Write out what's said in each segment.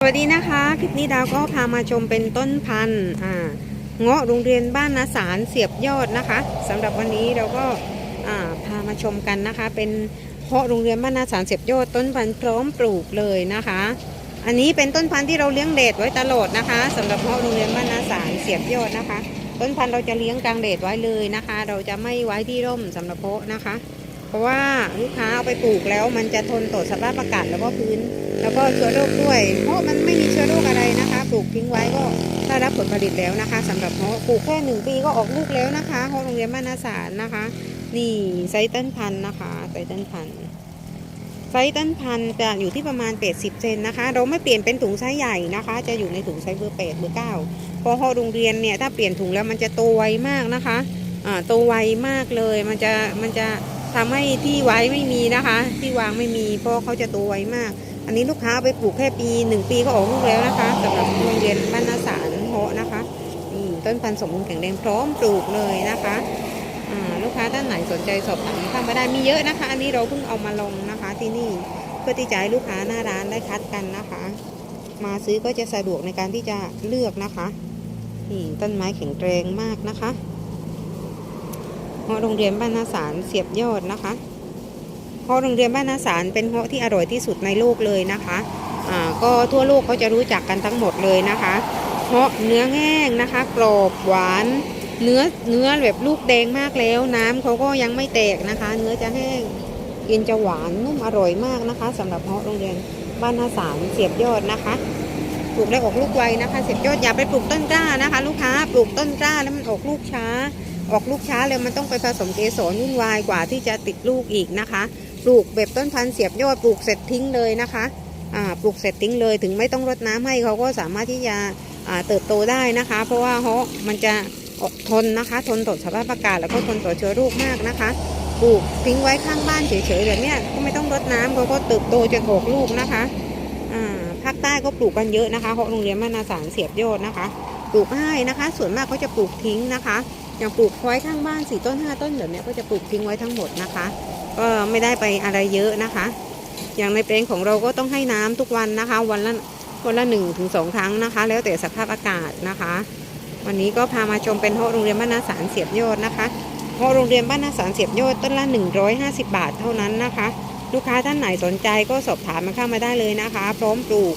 สวัสดีนะคะ คลิปนี้ดาวก็พามาชมเป็นต้นพันธุ์เงาะโรงเรียนบ้านนาสารเสียบยอดนะคะสำหรับวันนี้เราก็พามาชมกันนะคะ เป็นเพาะโรงเรียนบ้านนาสารเสียบยอดต้นพันธุ์พร้อมปลูกเลยนะคะ อันนี้เป็นต้นพันธุ์ที่เราเลี้ยงเดดไว้ตลอดนะคะสำหรับเพาะโรงเรียนบ้านนาสารเสียบยอดนะคะ ต้นพันธุ์เราจะเลี้ยงกลางเดดไว้เลยนะคะ เราจะไม่ไว้ที่ร่มสำหรับเพาะนะคะ เพราะว่าลูกค้าเอาไปปลูกแล้ว มันจะทนต่อสภาพอากาศแล้วก็พื้น แล้วก็เชื้อโรคด้วย เพราะมันไม่มีเชื้อโรคอะไรนะคะ ปลูกทิ้งไว้ก็ได้รับผลผลิตแล้วนะคะสำหรับเพาะปลูกแค่หนึ่งปีก็ออกลูกแล้วนะคะเพาโรงเรียนบ้านนาสารนะคะ นี่ไซส์ต้นพันธุ์นะคะไซส์ต้นพันธุ์ไซส์ต้นพันธุ์จะอยู่ที่ประมาณ 80 เซนนะคะ เราไม่เปลี่ยนเป็นถุงไซส์ใหญ่นะคะ จะอยู่ในถุงไซส์เบอร์8เบอร์9เพราะพอโรงเรียนเนี่ยถ้าเปลี่ยนถุงแล้วมันจะโตไวมากนะคะอ่าโตไวมากเลยมันจะมันจะ ทำให้ที่ไว้ไม่มีนะคะ ที่วางไม่มี เพราะเขาจะโตไวมาก อันนี้ลูกค้าเอาไปปลูกแค่ปีหนึ่งปีก็ออกลูกแล้วนะคะสำหรับโรงเรียนบ้านนาสารเพาะนะคะนี่ต้นพันธุ์สมบูรณ์แข็งแรงพร้อมปลูกเลยนะคะลูกค้าท่านไหนสนใจสอบถามเข้ามาได้มีเยอะนะคะ อันนี้เราเพิ่งเอามาลงนะคะที่นี่เพื่อที่จะให้ลูกค้าหน้าร้านได้คัดกันนะคะ มาซื้อก็จะสะดวกในการที่จะเลือกนะคะนี่ต้นไม้แข็งแรงมากนะคะ เพาะโรงเรียนบ้านนาสารเสียบยอดนะคะเพราะโรงเรียนบ้านนาสารเป็นเพาะที่อร่อยที่สุดในโลกเลยนะคะอ่าก็ทั่วโลกเขาจะรู้จักกันทั้งหมดเลยนะคะเพราะเนื้อแห้งนะคะกรอบหวานเนื้อเนื้อแบบลูกแดงมากแล้ว น้ำเขาก็ยังไม่แตกนะคะ เนื้อจะแห้งกินจะหวานนุ่มอร่อยมากนะคะสำหรับเพาะโรงเรียนบ้านนาสารเสียบยอดนะคะปลูกได้ออกลูกไวนะคะ เสียบยอดอย่าไปปลูกต้นกล้านะคะ ลูกค้าปลูกต้นกล้าแล้วมันออกลูกช้า ออกลูกช้าแล้วมันต้องไปผสมเกสรวุ่นวายกว่าที่จะติดลูกอีกนะคะ ปลูกแบบต้นพันธุ์เสียบยอดปลูกเสร็จทิ้งเลยนะคะปลูกเสร็จทิ้งเลยถึงไม่ต้องรดน้ำให้เขาก็สามารถที่จะเติบโตได้นะคะ เพราะว่าเขามันจะอดทนนะคะ ทนต่อสภาพอากาศแล้วก็ทนต่อเชื้อโรคมากนะคะปลูกทิ้งไว้ข้างบ้านเฉยๆแบบนี้ก็ไม่ต้องรดน้ำเขาก็เติบโตจนออกลูกนะคะภาคใต้ก็ปลูกกันเยอะนะคะเพราะโรงเรียนบ้านนาสารเสียบยอดนะคะ ปลูกง่ายนะคะ ส่วนมากเขาจะปลูกทิ้งนะคะ อย่างปลูกไว้ข้างบ้านสี่ต้นห้าต้นแบบเนี้ยก็จะปลูกทิ้งไว้ทั้งหมดนะคะ ก็ไม่ได้ไปอะไรเยอะนะคะ อย่างในแปลงของเราก็ต้องให้น้ำทุกวันนะคะ วันละวันละหนึ่งถึงสองครั้งนะคะ แล้วแต่สภาพอากาศนะคะ วันนี้ก็พามาชมเป็นโฮโรงเรียนบ้านนาสารเสียบยอดนะคะโฮโรงเรียนบ้านนาสารเสียบยอดต้นละ 150 บาทเท่านั้นนะคะ ลูกค้าท่านไหนสนใจก็สอบถามมาเข้ามาได้เลยนะคะ พร้อมปลูก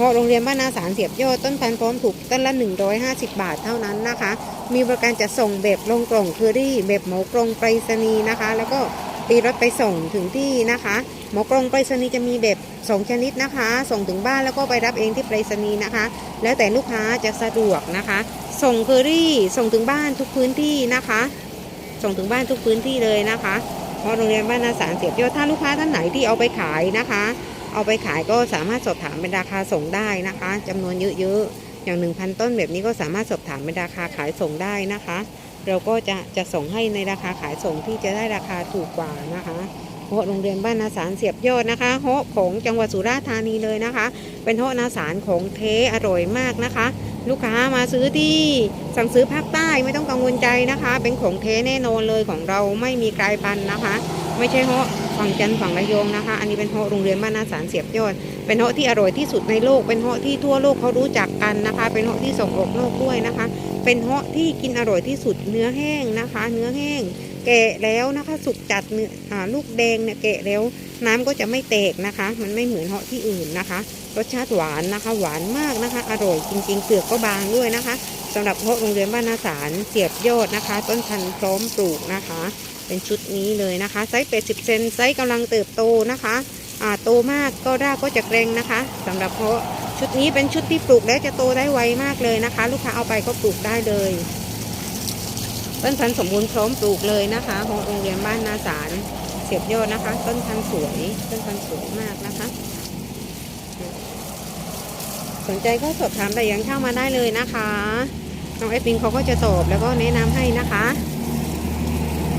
โฮโรงเรียนบ้านนาสารเสียบยอดต้นพันธุ์พร้อมปลูกต้นละ 150 บาทเท่านั้นนะคะ มีบริการจะส่งแบบลงกล่องเคอรี่แบบหมอกลงไปรษณีย์นะคะ แล้วก็ตีรถไปส่งถึงที่นะคะ หมอกลงไปรษณีย์จะมีแบบสองชนิดนะคะ ส่งถึงบ้านแล้วก็ไปรับเองที่ไปรษณีย์นะคะ แล้วแต่ลูกค้าจะสะดวกนะคะ ส่งเคอรี่ส่งถึงบ้านทุกพื้นที่นะคะ ส่งถึงบ้านทุกพื้นที่เลยนะคะเพราะโรงเรียนบ้านนาสารเสียบยอดถ้าลูกค้าท่านไหนที่เอาไปขายนะคะ เอาไปขายก็สามารถสอบถามเป็นราคาส่งได้นะคะจำนวนเยอะๆ อย่าง 1,000 ต้นแบบนี้ก็สามารถสอบถามเป็นราคาขายส่งได้นะคะ เราก็จะจะส่งให้ในราคาขายส่งที่จะได้ราคาถูกกว่านะคะโฮโรงเรียนบ้านนาสารเสียบยอดนะคะโฮของจังหวัดสุราษฎร์ธานีเลยนะคะ เป็นโฮนาสารของเทอร่อยมากนะคะ ลูกค้ามาซื้อที่สั่งซื้อภาคใต้ไม่ต้องกังวลใจนะคะ เป็นของเทแน่นอนเลยของเราไม่มีกลายพันธุ์นะคะ ไม่ใช่โฮ ฝั่งจันทร์ฝั่งระยองนะคะ อันนี้เป็นโฮะโรงเรียนบ้านนาสารเสียบยอด เป็นโฮะที่อร่อยที่สุดในโลก เป็นโฮะที่ทั่วโลกเขารู้จักกันนะคะ เป็นโฮะที่ส่งออกนอกด้วยนะคะ เป็นเฮาะที่กินอร่อยที่สุดเนื้อแห้งนะคะ เนื้อแห้งแกะแล้วนะคะสุกจัดเนื้ออลูกแดงเนี่ยแกะแล้วน้ำก็จะไม่แตกนะคะ มันไม่เหมือนเฮาะที่อื่นนะคะ รสชาติหวานนะคะ หวานมากนะคะ อร่อยจริงๆเปลือกก็บางด้วยนะคะสำหรับเฮาะโรงเรียนบ้านนาสารเสียบยอดนะคะ ต้นพันธุ์พร้อมปลูกนะคะ เป็นชุดนี้เลยนะคะไซส์80เซนไซส์กำลังเติบโตนะคะอ่าโตมากก็รากก็จะแกรงนะคะสำหรับเพาะชุดนี้เป็นชุดที่ปลูกแล้วจะโตได้ไวมากเลยนะคะ ลูกค้าเอาไปก็ปลูกได้เลยต้นพันธุ์สมบูรณ์พร้อมปลูกเลยนะคะของโรงเรียนบ้านนาสารเสียบยอดนะคะ ต้นพันธุ์สวยต้นพันธุ์สวยมากนะคะ สนใจก็สอบถามแต่ยังเข้ามาได้เลยนะคะน้องไอปิงเขาก็จะตอบแล้วก็แนะนำให้นะคะ